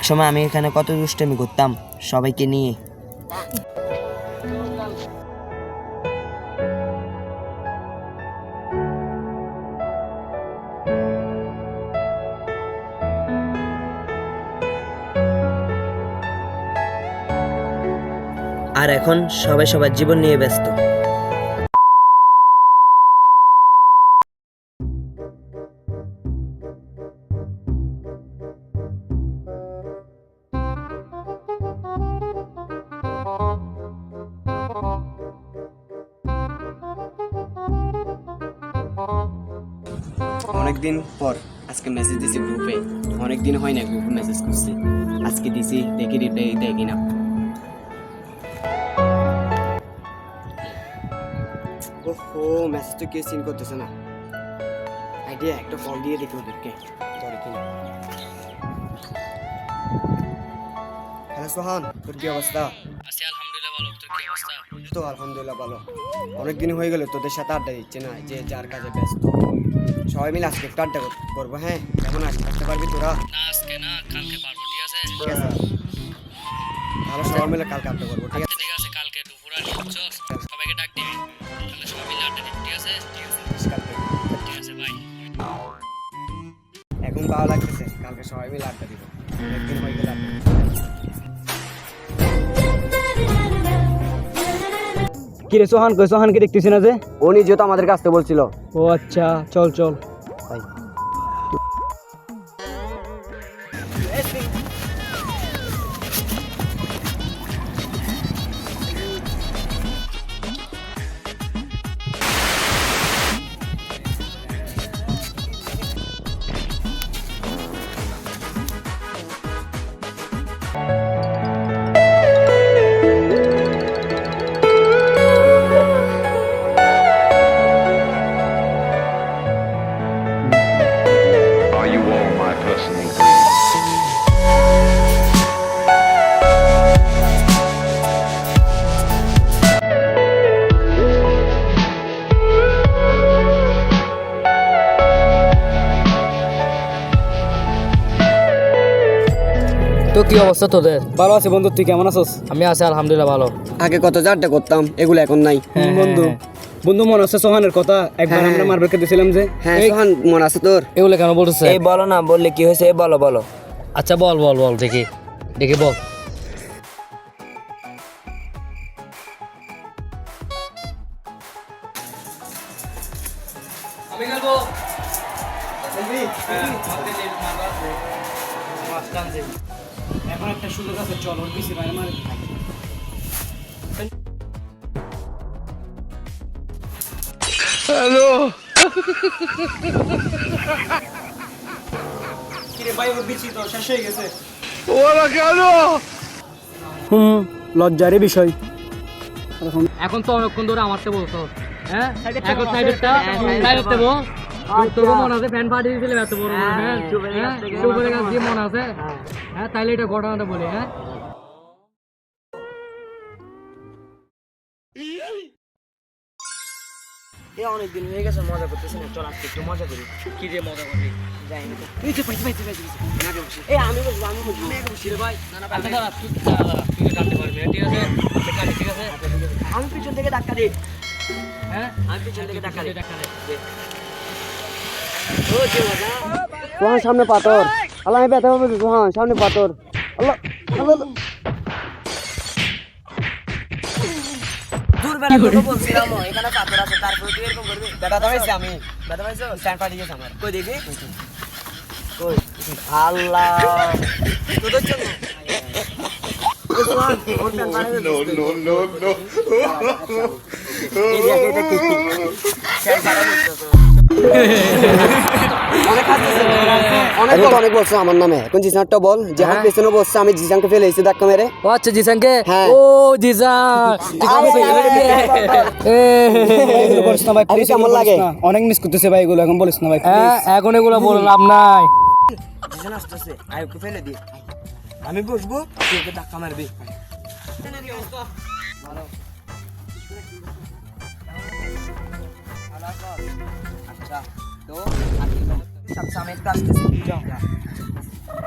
একসময় আমি এখানে কত দুষ্টামি করতাম, সবাইকে নিয়ে। আর এখন সবাই সবার জীবন নিয়ে ব্যস্ত। অনেকদিন পর আজকে মেসেজ দিছি গ্রুপে অনেকদিন হয় না গ্রুপে মেসেজ করছি। আজকে দিছি, দেখি রিপ্লাই দেয় কিনা। ওহো মেসেজ তো কেউ সিন করতেছে না। আইডিয়া একটা কল দিয়ে দেখি ওদেরকে হ্যালো সোহান, তোর কি অবস্থা? তো আলহামদুলিল্লাহ ভালো। অনেকদিন হয়ে গেল তোদের সাথে আড্ডা দিচ্ছে না যে যার কাজে ব্যস্ত। সবাই মিলে আজকে একটু আড্ডা করব হ্যাঁ? কেমন আজকে আসতে পারবি তোরা? না আজকে না কালকে পারব ঠিক আছে? ঠিক আছে। তাহলে সবাই মিলে কালকে আড্ডা করব ঠিক আছে? ঠিক আছে কালকে দুপুর আর সবাইকে ডাক দিবি। তাহলে সবাই মিলে আড্ডা দিবি ঠিক আছে? ঠিক আছে কালকে। ঠিক আছে বাই এখন ভালো লাগতেছে কালকে সবাই মিলে আড্ডা দিব। কি রে সোহান কই সোহানকে দেখতেছি না যে? উনি যেটা তো আমাদের কাছে বলছিল। ও আচ্ছা চল চল। তো কি অবস্থা তোদের? ভালো আছে বন্ধু তুই কেমন আছিস? আমি আছি আলহামদুলিল্লাহ ভালো। আগে কত যে করতাম এগুলো এখন নাই। বন্ধু। বন্ধু মনে আছে সোহানের কথা? একবার আমরা মার্বেলকে দিছিলাম যে হ্যাঁ সোহান মনে আছে তোর? এগুলো কেন বলতেছে? এই বলো না বললে কি হয়েছে? এই বলো বলো। আচ্ছা বল বল বল দেখি। দেখি বল। এখন একটা সুযোগ আছে চল ওর পিছিয়ে বাইরে মার হ্যালো। কিরে ভাই ওর বিচি তো শেষ হয়ে গেছে। হুম লজ্জারই বিষয়। এখন তো অনেকক্ষণ ধরে আমারতে বলতো হ্যাঁ? এখন সাইডেরটা সাইডের দেবো। তোর মনে আছে ফ্যান পাঠিয়ে এত বড় হ্যাঁ? হ্যাঁ কাছ দিয়ে মনে আছে হ্যাঁ। তাইলে এটা ঘটনাটা বলি হ্যাঁ? এ অনেক হয়ে গেছে মজা করতেছি না চল আজকে একটু মজা করি। কি দিয়ে মজা করবি? যাই না এই যে পাইছি পাইছি পাইছি পাইছি। আগে বসি। এ আমি বসবো আমি বসবো। ভাই। আচ্ছা দাঁড়া তুই দাঁড়া, দাঁড়া, তুই তো টানতে পারবি ঠিক আছে? আমি ঠিক আছে? আমি পিছন থেকে ধাক্কা দিই। হ্যাঁ? আমি পিছন থেকে ধাক্কা দিই। টাকা দে। সোহান সামনে পাথর। আল্লাহ আমি ব্যথা পাবো সোহান সামনে পাথর। আল্লাহ আল্লাহ আমি. অনেক তো অনেক বলছো আমার নামে। এখন জিসানটা বল যে আমার পেছনে বসছে আমি জিসানকে ফেলে এসে ধাক্কা মেরে। ও আচ্ছা জিসানকে? হ্যাঁ। ও জিসান। বলিস না ভাই কেমন লাগে? অনেক মিস করতেছে ভাই এগুলো এখন বলিস না ভাই হ্যাঁ এখন এগুলো বলে লাভ নাই। জিজন আসতেছে আয় ওকে ফেলে দি। আমি বসবো তুই ওকে ধাক্কা মারবি। আচ্ছা তো আজকে আমি একটু আসতেছি।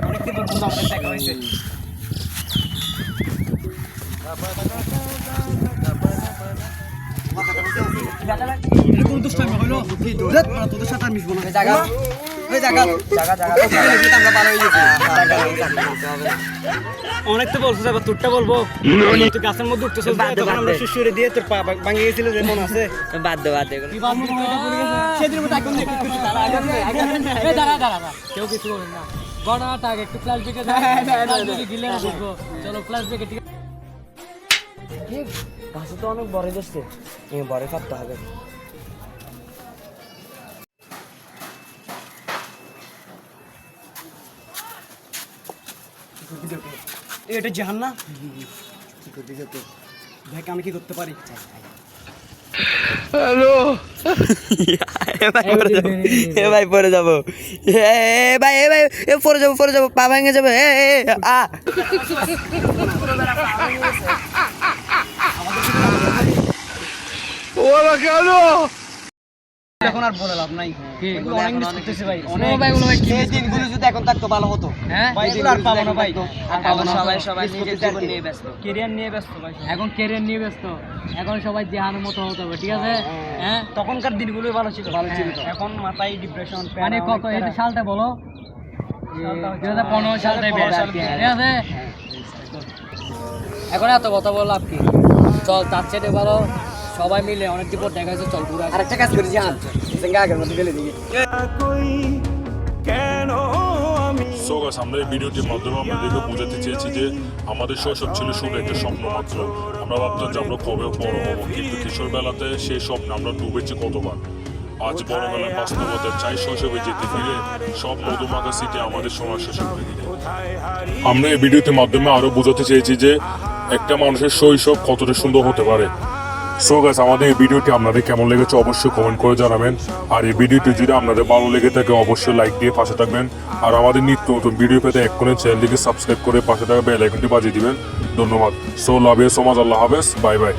অনেকদিন পর বন্ধু আমাদের দেখা হয়েছে। তোদের সাথে আর মিশবো না। জায়গা ওই জায়গা। জায়গা জায়গা আমরা ভালো হয়ে গেছি। অনেক তো বলছো এবার তোরটা বলব। তুই গাছের মধ্যে উঠতে তখন আমরা। শিশুরে দিয়ে তোর পা ভাঙিয়ে গেছিল যে মনে আছে। বাদ দে বাদ দে সেদিন দাঁড়া দাঁড়া। কেউ কিছু করবেন না। একটু ফ্ল্যাশ ব্রেকে গিলে বুঝব চলো ব্রেকে ঠিক গাছে তো অনেক বড় যাচ্ছে। বড় কাটতে হবে। এটা জাহান না? দেখ আমি কি করতে পারি? এ ভাই পরে যাব। এ ভাই এ ভাই এ পরে যাব পরে যাব। পা ভেঙে যাবে। এ এ, আ। এখন আর বলে লাভ নাই। অনেক মিস করতেছি ভাই। ও ভাই ভাই কি এই দিনগুলো যদি এখন থাকতো ভালো হতো হ্যাঁ? ভাই এগুলো আর পাবো না ভাই। আর পাবো না, সবাই সবাই নিজের জীবন নিয়ে ব্যস্ত। কেরিয়ার নিয়ে ব্যস্ত ভাই এখন ক্যারিয়ার নিয়ে ব্যস্ত। এখন সবাই জেহানের মতো হতে হবে ঠিক আছে? হ্যাঁ? তখনকার দিনগুলো ভালো ছিল ভালো ছিল এখন মাথায় ডিপ্রেশন মানে কত এই সালটা বলো। দুই হাজার পনেরো সালটাই ঠিক আছে? এখন এত কথা বল লাভ কি? চল তার চেয়ে ভালো। সবাই মিলে অনেক দিন পর দেখা যাচ্ছে চল ঘুরে। আরেকটা কাজ করি সঙ্গে আগের মতো ফেলে দিই সো গাছ আমরা এই ভিডিওটির মাধ্যমে আপনাদেরকে বোঝাতে চেয়েছি যে আমাদের শৈশব ছিল শুধু একটা স্বপ্ন মাত্র। আমরা ভাবতাম যে আমরা কবে বড় হব কিন্তু কিশোর বেলাতে সেই স্বপ্নে আমরা ডুবেছি কতবার। আজ বড় বেলায় বাস্তবতা চাই শৈশবে যেতে ফিরে সব মধুমাখা সিটে আমাদের সময় শেষে করে দিলে আমরা এই ভিডিওটির মাধ্যমে আরও বোঝাতে চেয়েছি যে একটা মানুষের শৈশব কতটা সুন্দর হতে পারে। সো গাছ আমাদের এই ভিডিওটি আপনাদের কেমন লেগেছে অবশ্যই কমেন্ট করে জানাবেন। আর এই ভিডিওটি যদি আপনাদের ভালো লেগে থাকে, অবশ্যই লাইক দিয়ে পাশে থাকবেন। আর আমাদের নিত্য নতুন ভিডিও পেতে এক্ষুনি চ্যানেলটিকে সাবস্ক্রাইব করে পাশে থাকা বেল আইকনটি বাজিয়ে দিবেন। ধন্যবাদ। So love you so much Allah হাফেজ। Bye bye